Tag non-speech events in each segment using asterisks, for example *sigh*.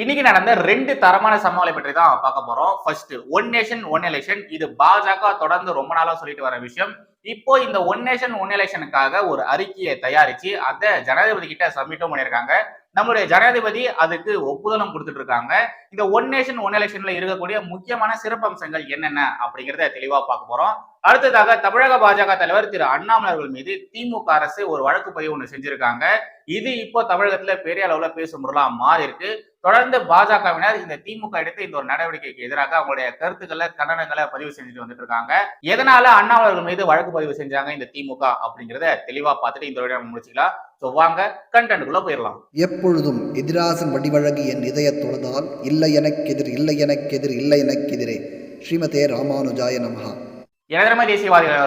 இன்னைக்கு நடந்த ரெண்டு தரமான சம்பவங்களை பற்றி தான் பார்க்க போறோம். First one nation one election இது பாஜக தொடர்ந்து ரொம்ப நாளா சொல்லிட்டு வர விஷயம். இப்போ இந்த ஒன் நேஷன் ஒன் எலெக்ஷனுக்காக ஒரு அறிக்கையை தயாரிச்சு அதை ஜனாதிபதி கிட்ட சப்மிட்டும் பண்ணியிருக்காங்க. நம்மளுடைய ஜனாதிபதி அதுக்கு ஒப்புதலும் கொடுத்துட்டு இருக்காங்க இந்த ஒன் நேஷன் ஒன் எலெக்ஷன்ல இருக்கக்கூடிய முக்கியமான சிறப்பம்சங்கள் என்னென்ன அப்படிங்கிறத தெளிவா பார்க்க போறோம். அடுத்ததாக தமிழக பாஜக தலைவர் திரு அண்ணாமலை அவர்கள் மீது திமுக அரசு ஒரு வழக்கு பதிவு ஒன்று செஞ்சிருக்காங்க. இது இப்போ தமிழகத்துல பெரிய அளவுல பேசும் பொருளா மாறி இருக்கு தொடர்ந்து பாஜகவினர் இந்த திமுக எடுத்த இந்த ஒரு நடவடிக்கைக்கு எதிராக அவங்களுடைய கருத்துக்களை கண்டனங்களை பதிவு செஞ்சுட்டு வந்துட்டு இருக்காங்க. எதனால அண்ணாமலை அவர்கள் மீது வழக்கு பதிவு செஞ்சாங்க இந்த திமுக அப்படிங்கறத தெளிவா பார்த்துட்டு இந்த நம்ம முடிச்சுக்கலாம். ஸோ வாங்க கண்டென்ட்டுக்குள்ள போயிடலாம். எப்பொழுதும் எதிராசன் வடிவழகு என் இதயத் தொழுதால் இல்லை எனக்கெதிர் இல்லை எனக்கெதிர் இல்லை எனக்கெதிரே. ஸ்ரீமதே ராமானுஜாய நமஹா. எனதரம தேசியவாதிகள்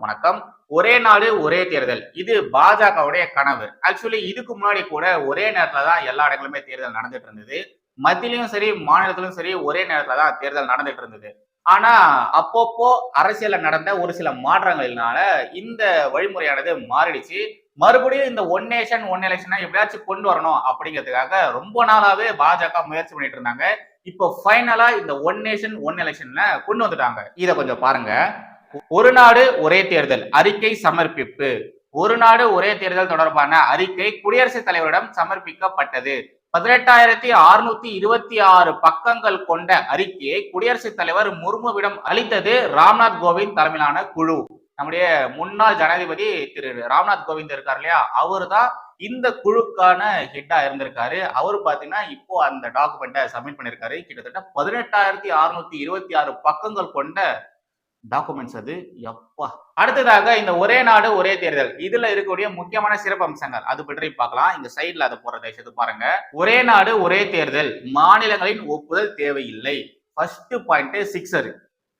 வணக்கம். ஒரே நாடு ஒரே தேர்தல். இது பாஜகவுடைய கனவு. ஆக்சுவலி இதுக்கு முன்னாடி கூட ஒரே நேரத்துல தான் எல்லா இடங்களுமே தேர்தல் நடந்துட்டு இருந்தது. மத்தியிலும் சரி மாநிலத்திலும் சரி ஒரே நேரத்துல தான் தேர்தல் நடந்துட்டு இருந்தது. ஆனா அப்பப்போ அரசியல்ல நடந்த ஒரு சில மாற்றங்களினால இந்த வழிமுறையானது மாறிடுச்சு. மறுபடியும் இந்த ஒன் நேஷன் ஒன் எலெக்ஷனை எப்படியாச்சும் கொண்டு வரணும் அப்படிங்கிறதுக்காக ரொம்ப நாளாவே பாஜக முயற்சி பண்ணிட்டு இருந்தாங்க. இப்போ ஃபைனலா இந்த ஒன் நேஷன் ஒன் எலெக்ஷன்ல கொண்டு வந்துட்டாங்க. இதை கொஞ்சம் பாருங்க. ஒரு நாடு ஒரே தேர்தல் அறிக்கை சமர்ப்பிப்பு. ஒரு நாடு ஒரே தேர்தல் தொடர்பான அறிக்கை குடியரசுத் தலைவரிடம் சமர்ப்பிக்கப்பட்டது. பதினெட்டாயிரத்தி அறுநூத்தி இருபத்தி ஆறு பக்கங்கள் கொண்ட அறிக்கையை குடியரசுத் தலைவர் முர்முவிடம் அளித்தது ராம்நாத் கோவிந்த் தலைமையிலான குழு. நம்முடைய முன்னாள் ஜனாதிபதி திரு ராம்நாத் கோவிந்த் இருக்கார் இல்லையா? அவர் தான் இந்த குழுக்கான ஹெட்டா இருந்திருக்காரு. அவர் பாத்தீங்கன்னா இப்போ அந்த டாக்குமெண்ட்டை சப்மிட் பண்ணிருக்காரு. கிட்டத்தட்ட பதினெட்டாயிரத்தி அறுநூத்தி இருபத்தி ஆறு பக்கங்கள் கொண்ட டாக்குமெண்ட்ஸ் அது. எப்பா அடுத்ததாக இந்த ஒரே நாடு ஒரே தேர்தல். இதுல இருக்கக்கூடிய முக்கியமான சிறப்பு அம்சங்கள். அது பற்றி பார்க்கலாம். இந்த சைட்ல அதை போற தயவுசெய்து பாருங்க. ஒரே நாடு ஒரே தேர்தல். மாநிலங்களின் ஒப்புதல் தேவையில்லை. First point six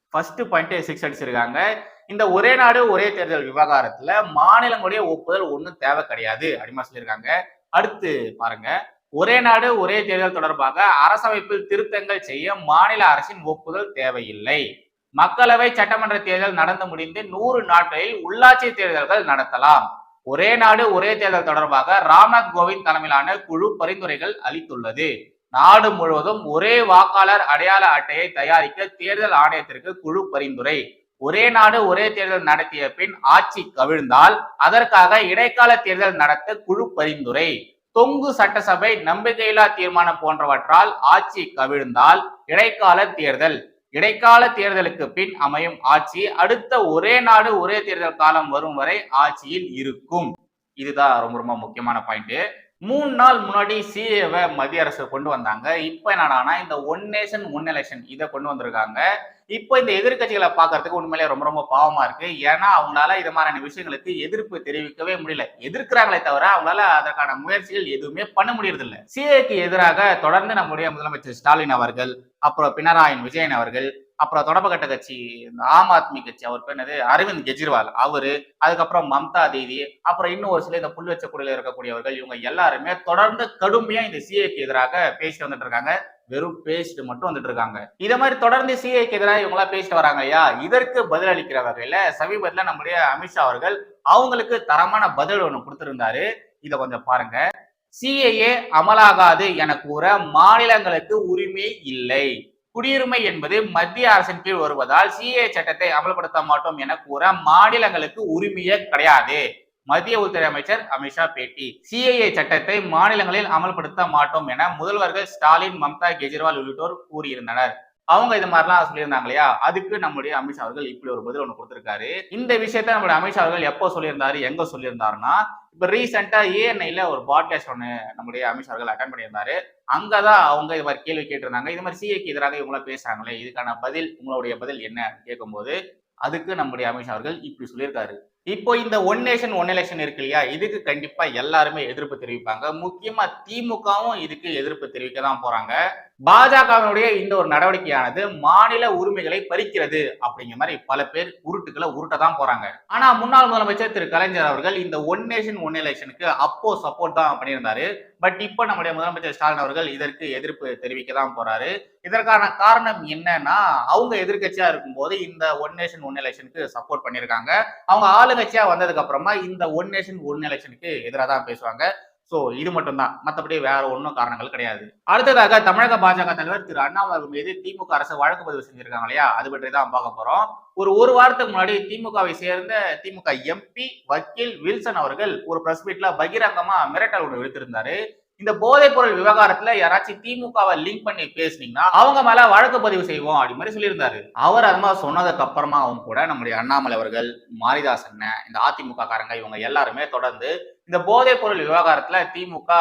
first point six அடிச்சிருக்காங்க. இந்த ஒரே நாடு ஒரே தேர்தல் விவகாரத்துல மாநிலங்களுடைய ஒப்புதல் ஒன்றும் தேவை கிடையாது அப்படின்னு சொல்லியிருக்காங்க. அடுத்து பாருங்க. ஒரே நாடு ஒரே தேர்தல் தொடர்பாக அரசமைப்பில் திருத்தங்கள் செய்ய மாநில அரசின் ஒப்புதல் தேவையில்லை. மக்களவை சட்டமன்ற தேர்தல் நடந்து முடிந்து நூறு நாட்களில் உள்ளாட்சி தேர்தல்கள் நடத்தலாம். ஒரே நாடு ஒரே தேர்தல் தொடர்பாக ராம்நாத் கோவிந்த் தலைமையிலான குழு பரிந்துரைகள் அளித்துள்ளது. நாடு முழுவதும் ஒரே வாக்காளர் அடையாள அட்டையை தயாரிக்க தேர்தல் ஆணையத்திற்கு குழு பரிந்துரை. ஒரே நாடு ஒரே தேர்தல் நடத்திய பின் ஆட்சி கவிழ்ந்தால் அதற்காக இடைக்கால தேர்தல் நடத்த குழு பரிந்துரை. தொங்கு சட்டசபை நம்பிக்கையில்லா தீர்மானம் போன்றவற்றால் ஆட்சி கவிழ்ந்தால் இடைக்கால தேர்தல். இடைக்கால தேர்தலுக்கு பின் அமையும் ஆட்சி அடுத்த ஒரே நாடு ஒரே தேர்தல் காலம் வரும் வரை ஆட்சியில் இருக்கும். இதுதான் ரொம்ப ரொம்ப முக்கியமான பாயிண்ட் மூணு நாள் முன்னாடி சிஏவை மத்திய அரசு கொண்டு வந்தாங்க. இப்போ என்னடானா இந்த ஒன் நேஷன் ஒன் எலெக்ஷன் இதை கொண்டு வந்திருக்காங்க. இப்போ இந்த எதிர்க்கட்சிகளை பார்க்கறதுக்கு உண்மையிலேயே ரொம்ப ரொம்ப பாவமா இருக்கு. ஏன்னா அவங்களால இது மாதிரியான விஷயங்களுக்கு எதிர்ப்பு தெரிவிக்கவே முடியல. எதிர்க்கிறாங்களே தவிர அவங்களால அதற்கான முயற்சிகள் எதுவுமே பண்ண முடியறதில்ல. சிஏக்கு எதிராக தொடர்ந்து நம்முடைய முதலமைச்சர் ஸ்டாலின் அவர்கள் அப்புறம் பினராயி விஜயன் அவர்கள் அப்புறம் தொடர்பு கட்ட கட்சி இந்த ஆம் ஆத்மி கட்சி அவர் பேர் என்னது? அரவிந்த் கெஜ்ரிவால். அவரு அதுக்கப்புறம் மம்தா தேவி அப்புறம் இன்னும் ஒரு சில இந்த புல் வச்ச குடியில இருக்கக்கூடியவர்கள் இவங்க எல்லாருமே தொடர்ந்து கடுமையா இந்த சிஏக்கு எதிராக பேசி வந்துட்டு இருக்காங்க. வெறும் பேசிட்டு மட்டும் வந்துட்டு இருக்காங்க. இத மாதிரி தொடர்ந்து சிஐக்கு எதிராக இவங்க எல்லாம் பேசிட்டு வராங்க ஐயா. இதற்கு பதில் அளிக்கிற வகையில சமீபத்துல நம்முடைய அமித்ஷா அவர்கள் அவங்களுக்கு தரமான பதில் ஒண்ணு கொடுத்திருந்தாரு. இத கொஞ்சம் பாருங்க. சிஏஏ அமலாகாது என கூற மாநிலங்களுக்கு உரிமை இல்லை. குடியுரிமை என்பது மத்திய அரசின் கீழ் வருவதால் சிஏ சட்டத்தை அமல்படுத்த மாட்டோம் என கூற மாநிலங்களுக்கு உரிமையே கிடையாது. மத்திய உள்துறை அமைச்சர் அமித்ஷா பேட்டி. சிஏஏ சட்டத்தை மாநிலங்களில் அமல்படுத்த மாட்டோம் என முதல்வர்கள் ஸ்டாலின் மம்தா கெஜ்ரிவால் உள்ளிட்டோர் கூறியிருந்தனர். அவங்க இது மாதிரிலாம் சொல்லியிருந்தாங்க இல்லையா அதுக்கு நம்முடைய அமித்ஷா அவர்கள் இப்படி ஒரு பதில் ஒன்று கொடுத்துருக்காரு. இந்த விஷயத்த நம்மளுடைய அமித்ஷா அவர்கள் எப்போ சொல்லியிருந்தாரு எங்க சொல்லியிருந்தாருன்னா இப்போ ரீசெண்டா ஏஎன்ஐல ஒரு பாட்காஸ்ட் ஒன்று நம்முடைய அமித்ஷா அவர்கள் அட்டன் பண்ணியிருந்தாரு. அங்கதான் அவங்க இது மாதிரி கேள்வி கேட்டிருந்தாங்க. இது மாதிரி சிஏக்கு எதிராக இவங்கள பேசுறாங்களே இதுக்கான பதில் உங்களுடைய பதில் என்ன கேட்கும்போது அதுக்கு நம்முடைய அமித்ஷா அவர்கள் இப்படி சொல்லியிருக்காரு. இப்போ இந்த ஒன் நேஷன் ஒன் எலெக்ஷன் இருக்கு இல்லையா? இதுக்கு கண்டிப்பா எல்லாருமே எதிர்ப்பு தெரிவிப்பாங்க. முக்கியமா திமுகவும் இதுக்கு எதிர்ப்பு தெரிவிக்க தான் போறாங்க. பாஜகவினுடைய இந்த ஒரு நடவடிக்கையானது மாநில உரிமைகளை பறிக்கிறது அப்படிங்கிற மாதிரி பல பேர் உருட்டுக்களை உருட்ட தான் போறாங்க. ஆனா முன்னாள் முதலமைச்சர் திரு. கலைஞர் அவர்கள் இந்த ஒன் நேஷன் ஒன் எலெக்ஷனுக்கு அப்போ சப்போர்ட் தான் பண்ணியிருந்தாரு. பட் இப்போ நம்முடைய முதலமைச்சர் ஸ்டாலின் அவர்கள் இதற்கு எதிர்ப்பு தெரிவிக்க தான் போறாரு. இதற்கான காரணம் என்னன்னா அவங்க எதிர்கட்சியா இருக்கும்போது இந்த ஒன் நேஷன் ஒன் எலெக்ஷனுக்கு சப்போர்ட் பண்ணியிருக்காங்க. அவங்க ஆளுங்கட்சியா வந்ததுக்கு அப்புறமா இந்த ஒன் நேஷன் ஒன் எலெக்ஷனுக்கு எதிராக தான் பேசுவாங்க. ஸோ இது மட்டும்தான். மற்றபடி வேற ஒன்றும் காரணங்கள் கிடையாது. அடுத்ததாக தமிழக பாஜக தலைவர் திரு அண்ணாமலை மீது திமுக அரசு வழக்கு பதிவு செஞ்சிருக்காங்க இல்லையா? அது பற்றி தான் பார்க்க போறோம். ஒரு ஒரு வாரத்துக்கு முன்னாடி திமுகவை சேர்ந்த திமுக எம்பி வக்கீல் வில்சன் அவர்கள் ஒரு பிரஸ் மீட்ல பகிரங்கமா மிரட்டல் ஒன்று விடுத்திருந்தாரு. இந்த போதைப் பொருள் விவகாரத்துல யாராச்சும் திமுகவை லிங்க் பண்ணி பேசுனீங்கன்னா அவங்க மேல வழக்கு பதிவு செய்வோம் அப்படி மாதிரி சொல்லியிருந்தாரு. அவர் அது மாதிரி சொன்னதுக்கு அப்புறமாவும் கூட நம்முடைய அண்ணாமலை அவர்கள் மாரிதாஸ் அண்ணன் இந்த அதிமுக காரங்க இவங்க எல்லாருமே தொடர்ந்து இந்த போதைப் பொருள் விவகாரத்துல திமுக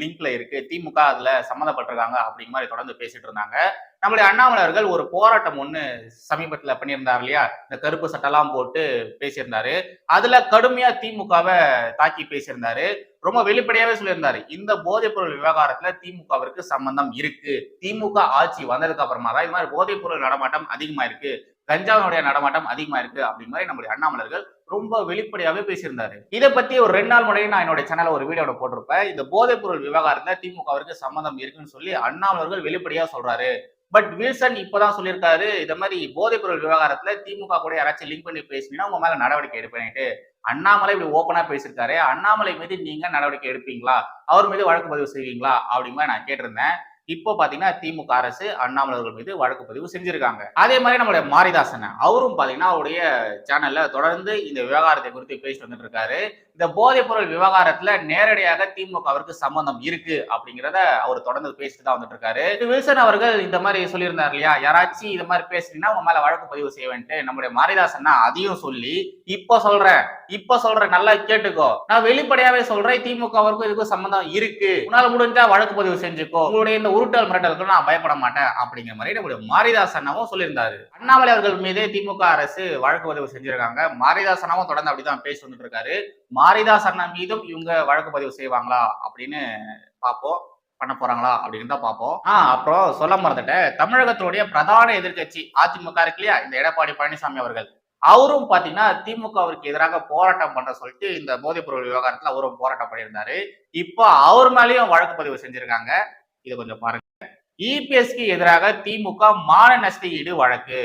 லிங்க்ல இருக்கு. திமுக அதுல சம்மந்தப்பட்டிருக்காங்க அப்படிங்கிற மாதிரி தொடர்ந்து பேசிட்டு இருந்தாங்க. நம்மளுடைய அண்ணாமலர்கள் ஒரு போராட்டம் ஒண்ணு சமீபத்துல பண்ணியிருந்தார் இல்லையா? இந்த கருப்பு சட்டெல்லாம் போட்டு பேசியிருந்தாரு. அதுல கடுமையா திமுகவை தாக்கி பேசியிருந்தாரு. ரொம்ப வெளிப்படையாவே சொல்லியிருந்தாரு. இந்த போதைப் பொருள் விவகாரத்துல திமுகவிற்கு சம்பந்தம் இருக்கு. திமுக ஆட்சி வந்ததுக்கு அப்புறமா தான் இது மாதிரி போதைப் பொருள் நடமாட்டம் அதிகமா இருக்கு கஞ்சாவினுடைய நடமாட்டம் அதிகமா இருக்கு அப்படி மாதிரி நம்மளுடைய அண்ணாமலர்கள் ரொம்ப வெளிப்படையாவே பேசியிருந்தாரு. இதை பத்தி ஒரு ரெண்டு நாள் முன்னாடி நான் என்னோட சேனல்ல ஒரு வீடியோட போட்டிருப்பேன். இந்த போதைப் பொருள் விவகாரத்துல திமுகவிற்கு சம்மந்தம் இருக்குன்னு சொல்லி அண்ணாமலர்கள் வெளிப்படையா சொல்றாரு. பட் வில்சன் இப்பதான் சொல்லியிருக்காரு இந்த மாதிரி போதைப் பொருள் விவகாரத்துல திமுக கூட யாராச்சும் லிங்க் பண்ணி பேசினீங்கன்னா உங்க மேல நடவடிக்கை எடுப்பேன்ட்டு அண்ணாமலை இப்படி ஓப்பனா பேசியிருக்காரு. அண்ணாமலை மீது நீங்க நடவடிக்கை எடுப்பீங்களா? அவர் மீது வழக்கு பதிவு செய்வீங்களா? அப்படிங்கிற நான் கேட்டிருந்தேன். இப்போ பாத்தீங்கன்னா திமுக அரசு அண்ணாமலர்கள் மீது வழக்கு பதிவு செஞ்சிருக்காங்க. அதே மாதிரி நம்மளுடைய மாரிதாசன் அவரும் பாத்தீங்கன்னா அவருடைய சேனல்ல தொடர்ந்து இந்த விவகாரத்தை குறித்து பேசிட்டு வந்துட்டு இருக்காரு. இந்த போதைப் பொருள் விவகாரத்துல நேரடியாக திமுகவிற்கு சம்பந்தம் இருக்கு அப்படிங்கிறத அவர் தொடர்ந்து பேசிட்டு தான் வந்துட்டு இருக்காரு. வில்சன் அவர்கள் இந்த மாதிரி சொல்லியிருந்தார் இல்லையா? யாராச்சும் இது மாதிரி பேசுனீங்கன்னா உங்க மேல வழக்கு பதிவு செய்வேன்ட்டு நம்முடைய மாரிதாசன் அதையும் சொல்லி இப்ப சொல்றேன் இப்ப சொல்றேன் நல்லா கேட்டுக்கோ. நான் வெளிப்படையாவே சொல்றேன் திமுகவிற்கும் இதுக்கும் சம்பந்தம் இருக்கு. உன்னால முடிஞ்சா வழக்கு பதிவு செஞ்சுக்கோ. உங்களுடைய இந்த உருட்டல் மிரட்டலுக்கு நான் பயப்பட மாட்டேன் அப்படிங்கிற மாதிரி நம்முடைய மாரிதாஸ் அண்ணாவும் சொல்லியிருந்தாரு. அண்ணாமலை அவர்கள் மீது திமுக அரசு வழக்கு பதிவு செஞ்சிருக்காங்க. மாரிதாஸ் அண்ணாவும் தொடர்ந்து அப்படிதான் பேசி வந்துட்டு இருக்காரு மாரிதாஸ் அண்ணா மீதும் இவங்க வழக்கு பதிவு செய்வாங்களா அப்படின்னு பார்ப்போம். பண்ண போறாங்களா அப்படின்னு தான் பார்ப்போம். ஆஹ் அப்புறம் சொல்ல மறந்துட்டேன். தமிழகத்தினுடைய பிரதான எதிர்க்கட்சி அதிமுக இருக்கு இல்லையா? இந்த எடப்பாடி பழனிசாமி அவர்கள். அவரும் பாத்தீங்கன்னா திமுகவிற்கு எதிராக போராட்டம் பண்ற சொல்லிட்டு இந்த போதைப் பொருள் விவகாரத்துல அவரும் போராட்டம் பண்ணியிருந்தாரு. இப்போ அவர் மேலேயும் வழக்கு பதிவு செஞ்சிருக்காங்க. இதை கொஞ்சம் பாருங்க. இபிஎஸ்க்கு எதிராக திமுக மான நஷ்டஈடு வழக்கு.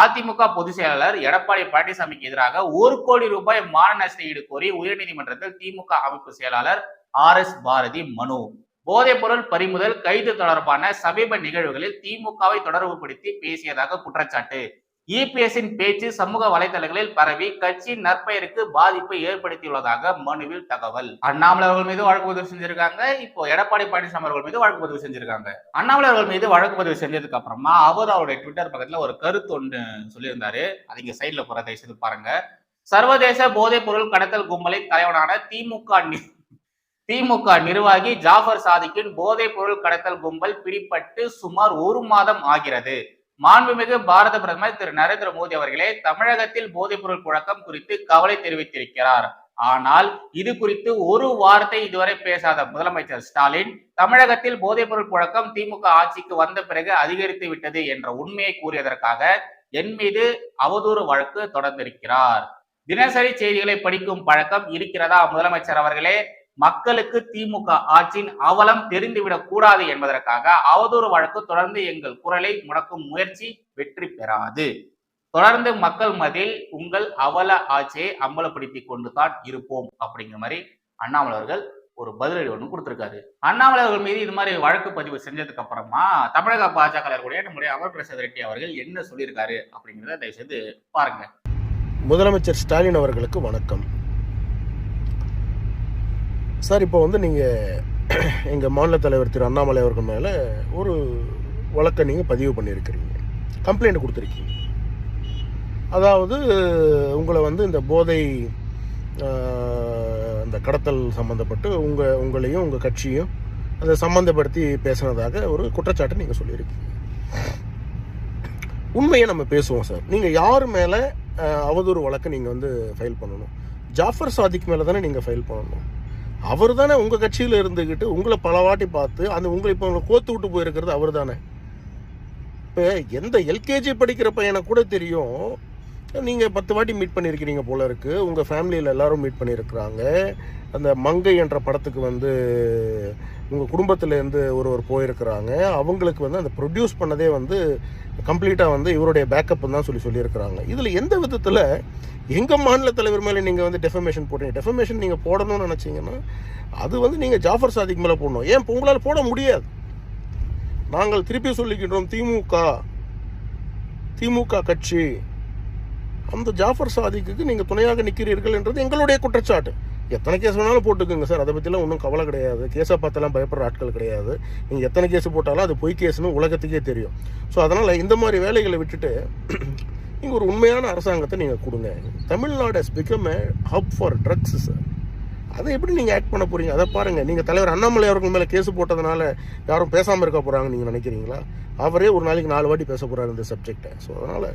அதிமுக பொதுச் செயலாளர் எடப்பாடி பழனிசாமிக்கு எதிராக ஒரு கோடி ரூபாய் மான நஷ்டஈடு கோரி உயர்நீதிமன்றத்தில் திமுக அமைப்பு செயலாளர் ஆர் எஸ் பாரதி மனு. போதைப் பொருள் பறிமுதல் கைது தொடர்பான சமீப நிகழ்வுகளில் திமுகவை தொடர்புபடுத்தி பேசியதாக குற்றச்சாட்டு. இபிஎஸ்ஸின் பேச்சு சமூக வலைதளங்களில் பரவி கட்சியின் நற்பெயருக்கு பாதிப்பை ஏற்படுத்தியுள்ளதாக மனுவில் தகவல். அண்ணாமலை அவர்கள் மீது வழக்கு பதிவு செஞ்சிருக்காங்க. இப்போ எடப்பாடி பழனிசாமி அவர்கள் மீது வழக்கு பதிவு செஞ்சிருக்காங்க. அண்ணாமலை அவர்கள் மீது வழக்கு பதிவு செஞ்சதுக்கு அப்புறமா அவர் அவருடைய ட்விட்டர் பக்கத்துல ஒரு கருத்து ஒன்று சொல்லியிருந்தாரு. அது இங்க சைட்ல போற தயவு பாருங்க. சர்வதேச போதைப் பொருள் கடத்தல் கும்பலை தலைவனான திமுக நி- திமுக நிர்வாகி ஜாஃபர் சாதிக்கின் போதைப் பொருள் கடத்தல் கும்பல் பிடிப்பட்டு சுமார் ஒரு மாதம் ஆகிறது. மாண்புமிகு பாரத பிரதமர் திரு நரேந்திர மோடி அவர்களே தமிழகத்தில் போதைப்பொருள் புழக்கம் குறித்து கவலை தெரிவித்திருக்கிறார். ஆனால் இது குறித்து ஒரு வார்த்தை இதுவரை பேசாத முதலமைச்சர் ஸ்டாலின் தமிழகத்தில் போதைப்பொருள் புழக்கம் திமுக ஆட்சிக்கு வந்த பிறகு அதிகரித்து விட்டது என்ற உண்மையை கூறியதற்காக என் மீது அவதூறு வழக்கு தொடர்ந்திருக்கிறார். தினசரி செய்திகளை படிக்கும் பழக்கம் இருக்கிறதா முதலமைச்சர் அவர்களே? மக்களுக்கு திமுக ஆட்சியின் அவலம் தெரிந்துவிடக் கூடாது என்பதற்காக அவதூறு வழக்கு தொடர்ந்து எங்கள் குரலை முடக்கும் முயற்சி வெற்றி பெறாது. தொடர்ந்து மக்கள் மதில் உங்கள் அவல ஆட்சியை அம்பலப்படுத்தி கொண்டு தான் இருப்போம் அப்படிங்கிற மாதிரி அண்ணாமலை அவர்கள் ஒரு பதிலடி ஒன்று கொடுத்துருக்காரு. அண்ணாமலை அவர்கள் மீது இது மாதிரி வழக்கு பதிவு செஞ்சதுக்கு அப்புறமா தமிழக பாஜக கூடிய நம்முடைய அமர் பிரசாத் ரெட்டி அவர்கள் என்ன சொல்லியிருக்காரு அப்படிங்கிறத தயவுசெய்து பாருங்க. முதலமைச்சர் ஸ்டாலின் அவர்களுக்கு வணக்கம். சார் இப்போ வந்து நீங்கள் *clears throat* எங்கள் மாநில தலைவர் திரு அண்ணாமலை அவர்கள் மேலே ஒரு வழக்கை நீங்கள் பதிவு பண்ணியிருக்கிறீங்க. கம்ப்ளைண்ட் கொடுத்துருக்கீங்க. அதாவது உங்களை வந்து இந்த போதை இந்த கடத்தல் சம்மந்தப்பட்டு உங்கள் உங்களையும் உங்கள் கட்சியும் அதை சம்மந்தப்படுத்தி பேசுனதாக ஒரு குற்றச்சாட்டை நீங்கள் சொல்லியிருக்கீங்க. உண்மையை நம்ம பேசுவோம் சார். நீங்கள் யார் மேலே அவதூறு வழக்கை நீங்கள் வந்து ஃபைல் பண்ணணும்? ஜாஃபர் சாதிக் மேலே தானே நீங்கள் ஃபைல் பண்ணணும்? அவர் தானே உங்கள் கட்சியில் இருந்துக்கிட்டு உங்களை பல வாட்டி பார்த்து அந்த உங்களை இப்போ உங்களை கோத்து விட்டு போயிருக்கிறது அவர் தானே இப்போ எந்த எல்கேஜி படிக்கிற பையனை கூட தெரியும். நீங்கள் பத்து வாட்டி மீட் பண்ணியிருக்கிறீங்க போல இருக்குது உங்கள் ஃபேமிலியில் எல்லாரும் மீட் பண்ணியிருக்கிறாங்க. அந்த மங்கை என்ற படத்துக்கு வந்து உங்கள் குடும்பத்திலேருந்து ஒருவர் போயிருக்கிறாங்க. அவங்களுக்கு வந்து அந்த ப்ரொடியூஸ் பண்ணதே வந்து கம்ப்ளீட்டாக வந்து இவருடைய பேக்கப் தான் சொல்லி சொல்லியிருக்கிறாங்க. இதில் எந்த விதத்தில் எங்கள் மாநில தலைவர் மேலே நீங்கள் வந்து டெஃபமேஷன் போட்டீங்க டெஃபமேஷன் நீங்கள் போடணும்னு நினச்சிங்கன்னா அது வந்து நீங்கள் ஜாஃபர் சாதிக்கு மேலே போடணும். ஏன்? உங்களால் போட முடியாது. நாங்கள் திருப்பி சொல்லிக்கின்றோம் திமுக திமுக கட்சி. அந்த ஜாஃபர் சாதிக்கு நீங்கள் துணையாக நிற்கிறீர்கள் என்றது எங்களுடைய குற்றச்சாட்டு. எத்தனை கேஸ் வேணாலும் போட்டுக்கோங்க சார். அதை பற்றிலாம் ஒன்றும் கவலை கிடையாது. கேஸை பார்த்தெல்லாம் பயப்படுற ஆட்கள் கிடையாது. நீங்கள் எத்தனை கேஸ் போட்டாலும் அது பொய் கேஸ்னு உலகத்துக்கே தெரியும். ஸோ அதனால் இந்த மாதிரி வேலைகளை விட்டுட்டு *clears throat* நீங்கள் ஒரு உண்மையான அரசாங்கத்தை நீங்கள் கொடுங்க. Tamil Nadu has become a hub for drugs sir அதை எப்படி நீங்கள் ஆக்ட் பண்ண போகிறீங்க அதை பாருங்கள் நீங்கள் தலைவர் அண்ணாமலை அவர்கள் மேலே கேஸ் போட்டதுனால யாரும் பேசாமல் இருக்க போகிறாங்க நீங்கள் நினைக்கிறீங்களா? அவரே ஒரு நாளைக்கு நாலு வாட்டி பேச போகிறாரு இந்த சப்ஜெக்டை ஸோ அதனால்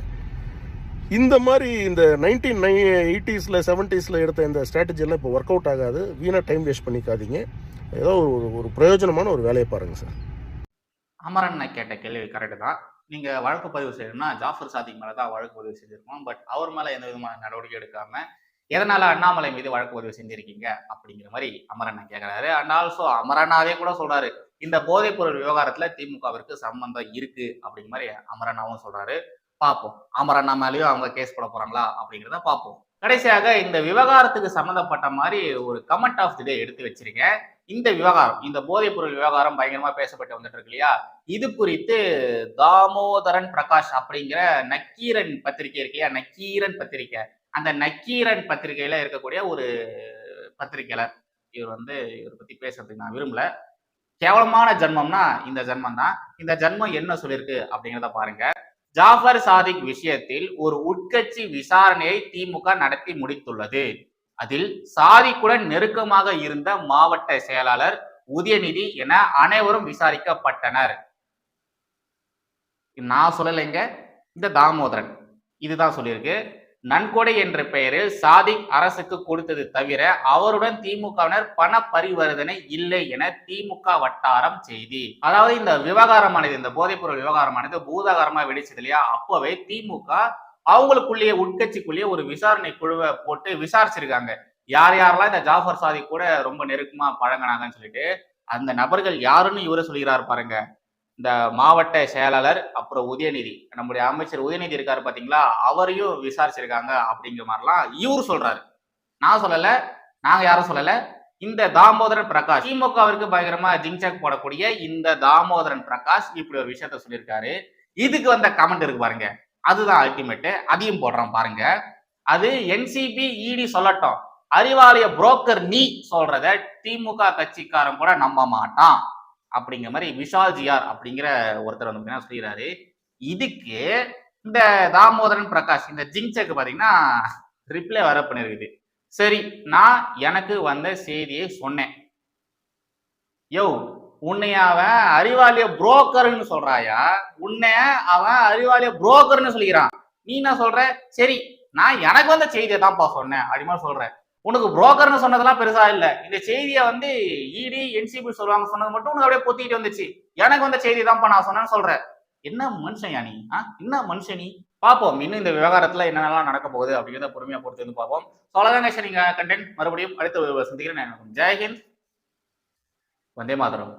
இந்த மாதிரி இந்த நைன்டீன் நை எயிட்டிஸில் செவன்ட்டீஸில் எடுத்த இந்த ஸ்ட்ராட்டஜிலாம் இப்போ ஒர்க் அவுட் ஆகாது. வீணாக டைம் வேஸ்ட் பண்ணிக்காதீங்க. ஏதோ ஒரு ஒரு பிரயோஜனமான ஒரு வேலையை பாருங்கள் சார் அமரன் கேட்ட கேள்வி கரெக்டு தான். நீங்கள் வழக்கு பதிவு செய்யணும்னா ஜாஃபர் சாதிக் மேலே தான் வழக்கு பதிவு செஞ்சுருக்கோம் பட் அவர் மேலே எந்த விதமான நடவடிக்கை எடுக்காமல் எதனால் அண்ணாமலை மீது வழக்கு பதிவு செஞ்சுருக்கீங்க? அப்படிங்கிற மாதிரி அமரன் கேட்குறாரு அண்ட் ஆல்சோ அமரனாவே கூட சொல்கிறாரு இந்த போதைப்பொருள் விவகாரத்தில் திமுகவிற்கு சம்பந்தம் இருக்குது அப்படிங்கிற மாதிரி அமரனாவும் சொல்கிறாரு பார்ப்போம் அமரண்ணா மேலேயும் அவங்க கேஸ் போட போறாங்களா அப்படிங்கிறத பார்ப்போம் கடைசியாக இந்த விவகாரத்துக்கு சம்மந்தப்பட்ட மாதிரி ஒரு கமெண்ட் ஆஃப் தி டே எடுத்து வச்சிருக்கேன் இந்த விவகாரம் இந்த போதைப் பொருள் விவகாரம் பயங்கரமா பேசப்பட்டு வந்துட்டு இருக்கு இல்லையா? இது குறித்து தாமோதரன் பிரகாஷ் அப்படிங்கிற நக்கீரன் பத்திரிகை இருக்கு இல்லையா? நக்கீரன் பத்திரிகை அந்த நக்கீரன் பத்திரிகையில இருக்கக்கூடிய ஒரு பத்திரிகையாளர். இவர் வந்து இவரை பத்தி பேசுறதுக்கு நான் விரும்பல. கேவலமான ஜென்மம்னா இந்த ஜென்மம் தான் இந்த ஜென்மம் என்ன சொல்லியிருக்கு அப்படிங்கிறத பாருங்க. ஜாஃபர் சாதிக் விஷயத்தில் ஒரு உட்கட்சி விசாரணையை திமுக நடத்தி முடித்துள்ளது. அதில் சாதிக்குடன் நெருக்கமாக இருந்த மாவட்ட செயலாளர் உதயநிதி என அனைவரும் விசாரிக்கப்பட்டனர். நான் சொல்லலைங்க. இந்த தாமோதரன். இதுதான் சொல்லியிருக்கு. நன்கொடை என்ற பெயரில் சாதிக் அரசுக்கு கொடுத்தது தவிர அவருடன் திமுகவினர் பண பரிவர்த்தனை இல்லை என திமுக வட்டாரம் செய்தி. அதாவது இந்த விவகாரமானது இந்த போதைப்பொருள் விவகாரமானது பூதாகரமா வெடிச்சது இல்லையா? அப்பவே திமுக அவங்களுக்குள்ளேயே உட்கட்சிக்குள்ளேயே ஒரு விசாரணை குழுவை போட்டு விசாரிச்சிருக்காங்க. யார் யாரெல்லாம் இந்த ஜாஃபர் சாதி கூட ரொம்ப நெருக்கமா பழங்கினாங்கன்னு சொல்லிட்டு அந்த நபர்கள் யாருன்னு இவரை சொல்கிறார் பாருங்க. இந்த மாவட்ட செயலாளர் அப்புறம் உதயநிதி. நம்முடைய அமைச்சர் உதயநிதி இருக்காரு பாத்தீங்களா? அவரையும் விசாரிச்சிருக்காங்க அப்படிங்கிற மாதிரிலாம் இவரு சொல்றாரு. நான் சொல்லல நாங்க யாரும் சொல்லல. இந்த தாமோதரன் பிரகாஷ் திமுகவிற்கு பயங்கரமா ஜிங்சாக் போடக்கூடிய இந்த தாமோதரன் பிரகாஷ் இப்படி ஒரு விஷயத்த சொல்லியிருக்காரு. இதுக்கு வந்த கமெண்ட் இருக்கு பாருங்க. அதுதான் அல்டிமேட்டு அதையும் போடுறோம் பாருங்க. அது என்சிபி இடி சொல்லட்டும். அறிவாலய புரோக்கர் நீ சொல்றத திமுக கட்சிக்காரன் கூட நம்ப மாட்டான். அப்படிங்கிற மாதிரி விஷால் ஜிஆர் அப்படிங்கிற ஒருத்தர் வந்து பார்த்தீங்கன்னா சொல்லிடுறாரு இதுக்கு இந்த தாமோதரன் பிரகாஷ் இந்த ஜிங்சக்கு பார்த்தீங்கன்னா ரிப்ளை வர பண்ணிருக்குது. சரி நான் எனக்கு வந்த செய்தியை சொன்னேன். யோ உன்னைய அவன் அறிவாளிய புரோக்கர்னு சொல்றாயா? உன்னைய அவன் அறிவாளிய புரோக்கர்னு சொல்லிக்கிறான். நீ என்ன சொல்ற? சரி நான் எனக்கு வந்த செய்தியை தான்ப்பா சொன்னேன். அப்படி மாதிரி சொல்றேன் உனக்கு புரோக்கர்னு சொன்னதெல்லாம் பெருசா இல்லை. இந்த செய்தியை வந்து இடி என்சிபி சொல்லுவாங்க. சொன்னது மட்டும் உனக்கு அப்படியே பொத்திட்டு வந்துச்சு. எனக்கு வந்த செய்தி தான்ப்பா நான் சொன்னேன்னு சொல்றேன். என்ன மனுஷன் நீ? ஆ? என்ன மனுஷன் நீ? பார்ப்போம். இன்னும் இந்த விவகாரத்துல என்னென்னலாம் நடக்க போகுது அப்படிங்கிறத பொறுமையா பொறுத்து வந்து பார்ப்போம். ஸோ அவ்வளோதாங்க நீங்க கண்டென்ட் மறுபடியும் அடுத்த சந்திக்கிறேன். நான் ஜெய்ஹிந்த் வந்தே மாதரம்.